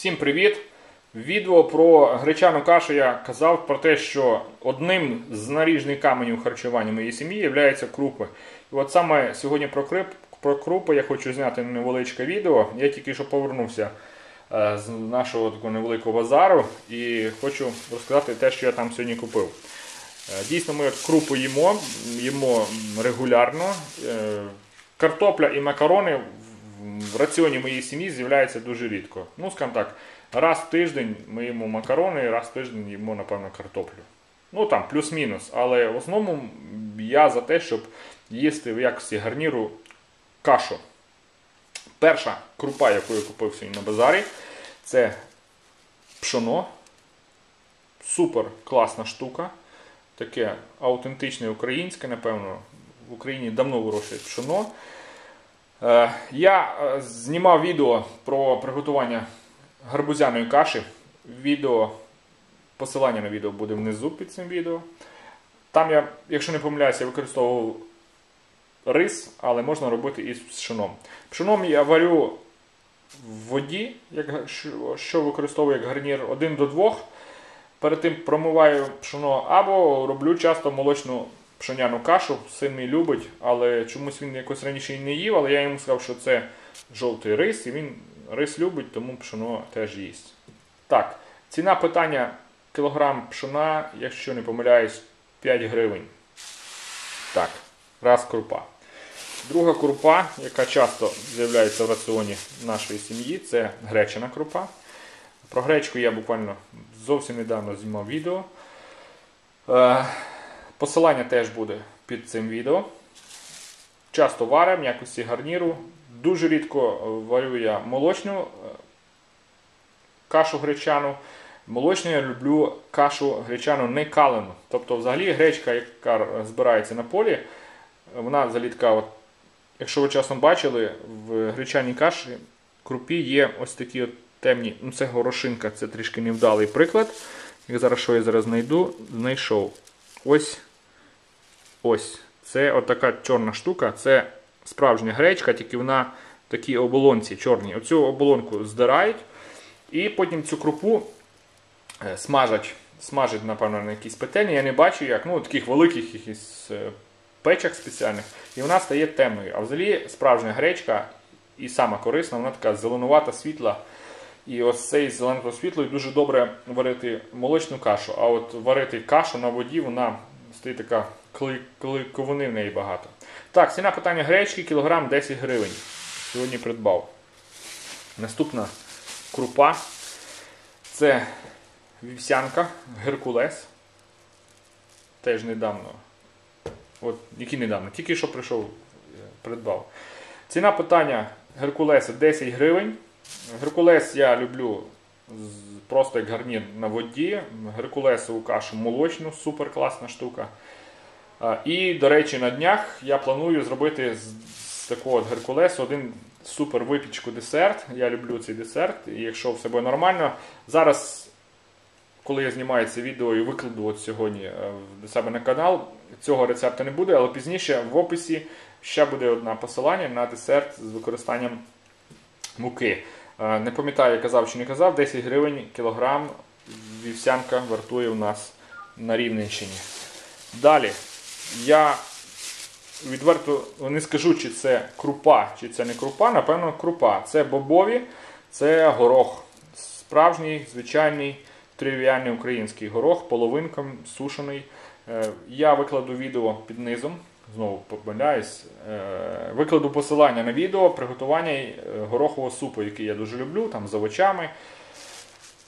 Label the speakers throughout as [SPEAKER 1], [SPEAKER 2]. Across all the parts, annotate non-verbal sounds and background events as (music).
[SPEAKER 1] Всім привіт! В відео про гречану кашу я казав про те, що одним з наріжних каменів харчування моєї сім'ї є крупи. І от саме сьогодні про, крип, про крупи я хочу зняти невеличке відео. Я тільки що повернувся е, з нашого такого невеликого базару і хочу розказати те, що я там сьогодні купив. Е, дійсно, ми крупу їмо, їмо регулярно. Е, картопля і макарони в раціоні моєї сім'ї з'являється дуже рідко. Ну, скажімо так, раз в тиждень ми їмо макарони, раз в тиждень їмо, напевно, картоплю. Ну там, плюс-мінус. Але в основному я за те, щоб їсти в якості гарніру кашу. Перша крупа, яку я купив сьогодні на базарі, це пшоно. Супер класна штука. Таке аутентичне українське, напевно, в Україні давно вирощують пшоно. Е, я е, знімав відео про приготування гарбузяної каші. Відео, Посилання на відео буде внизу під цим відео. Там я, якщо не помиляюся, використовував рис, але можна робити і з пшеном. Пшеном я варю в воді, що використовую як гарнір 1 до 2. Перед тим промиваю пшено або роблю часто молочну пшоняну кашу, син мій любить, але чомусь він якось раніше і не їв, але я йому сказав, що це жовтий рис, і він рис любить, тому пшоно теж їсть. Так, ціна питання кілограм пшона, якщо не помиляюсь, 5 гривень. Так, раз крупа. Друга крупа, яка часто з'являється в раціоні нашої сім'ї, це гречана крупа. Про гречку я буквально зовсім недавно знімав відео. Е, Посилання теж буде під цим відео. Часто варимо, якості гарніру. Дуже рідко варю я молочну е, кашу гречану. Молочну я люблю кашу гречану не калену. Тобто, взагалі гречка, яка збирається на полі, вона взагалі от, якщо ви часом бачили, в гречаній каші крупі є ось такі от темні. ну Це горошинка, це трішки невдалий приклад. Як зараз що я зараз знайду, знайшов. Ось Ось. Це отака чорна штука. Це справжня гречка, тільки вона в такій оболонці чорній. Оцю оболонку здирають. І потім цю крупу е, смажать, смажать, напевно, на якійсь петельні. Я не бачу як. ну, Таких великих якісь е, печах спеціальних. І вона стає темною. А взагалі справжня гречка і сама корисна, вона така зеленувата, світла. І ось цей зеленого світло дуже добре варити молочну кашу. А от варити кашу на воді, вона стає така коли коли ковуни в неї багато. Так, ціна питання гречки, кілограм 10 гривень. Сьогодні придбав. Наступна крупа. Це вівсянка, Геркулес. Теж недавно. От, який недавно, тільки що прийшов, е, придбав. Ціна питання Геркулеса 10 гривень. Геркулес я люблю просто як гарнір на воді. Геркулесову кашу молочну, супер класна штука. І, до речі, на днях я планую зробити з, такого Геркулесу один супер випічку десерт. Я люблю цей десерт, і якщо все буде нормально. Зараз, коли я знімаю це відео і викладу от сьогодні е, до себе на канал, цього рецепту не буде, але пізніше в описі ще буде одне посилання на десерт з використанням муки. Е, не пам'ятаю, казав чи не казав, 10 гривень кілограм вівсянка вартує у нас на Рівненщині. Далі. Я відверто не скажу, чи це крупа, чи це не крупа, напевно, крупа. Це бобові, це горох. Справжній, звичайний, тривіальний український горох, половинком сушений. Е, я викладу відео під низом. Знову помиляюсь. Е, викладу посилання на відео приготування е, горохового супу, який я дуже люблю, там з овочами.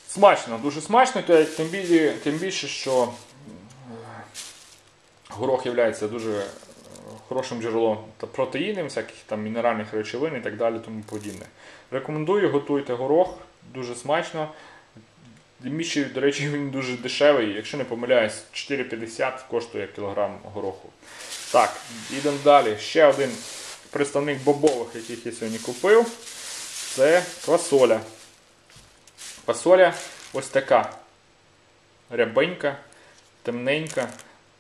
[SPEAKER 1] Смачно, дуже смачно, тим більше, що Горох є дуже е, хорошим джерелом протеїнів, всяких там мінеральних речовин і так далі. тому подібне. Рекомендую, готуйте горох, дуже смачно. Міші, до речі, (laughs) він дуже дешевий, якщо не помиляюсь, 4,50 коштує кілограм гороху. Так, йдемо далі. Ще один представник бобових, яких я сьогодні купив, це квасоля. Квасоля ось така рябенька, темненька.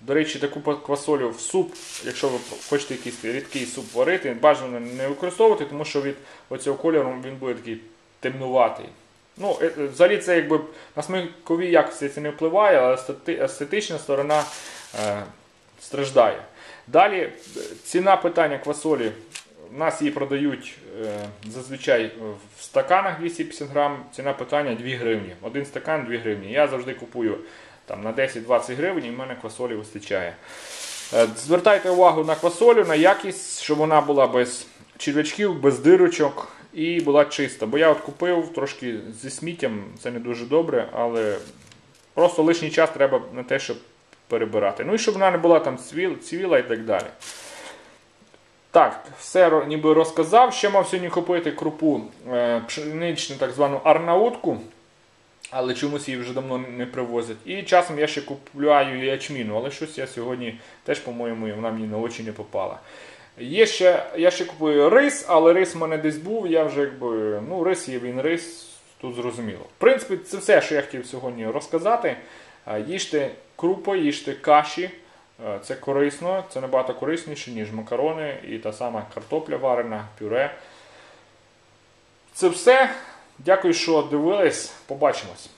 [SPEAKER 1] До речі, таку квасолю в суп, якщо ви хочете якийсь рідкий суп варити, бажано не використовувати, тому що від оцього кольору він буде такий темнуватий. Ну, е, е, взагалі це якби на смакові якості це не впливає, але естетична сторона е, страждає. Далі е, ціна питання квасолі. У нас її продають е, зазвичай в стаканах 250 грам. Ціна питання 2 гривні. Один стакан 2 гривні. Я завжди купую там, на 10-20 гривень і в мене квасолі вистачає. Е, Звертайте увагу на квасолю, на якість, щоб вона була без черв'ячків, без дирочок і була чиста. Бо я от купив трошки зі сміттям, це не дуже добре, але просто лишній час треба на те, щоб перебирати. Ну і щоб вона не була там цвіла і так далі. Так, все ніби розказав. Ще мав сьогодні купити крупу е, пшеничну, так звану арнаутку, але чомусь її вже давно не привозять. І часом я ще купляю ячміну, але щось я сьогодні теж, по-моєму, вона мені на очі не попала. Є ще, я ще купую рис, але рис в мене десь був, я вже якби, ну, рис є він рис, тут зрозуміло. В принципі, це все, що я хотів сьогодні розказати. Е, Їжте крупи, їжте каші. Е, Це корисно, це набагато корисніше, ніж макарони і та сама картопля варена, пюре. Це все. Дякую, що дивились. Побачимось.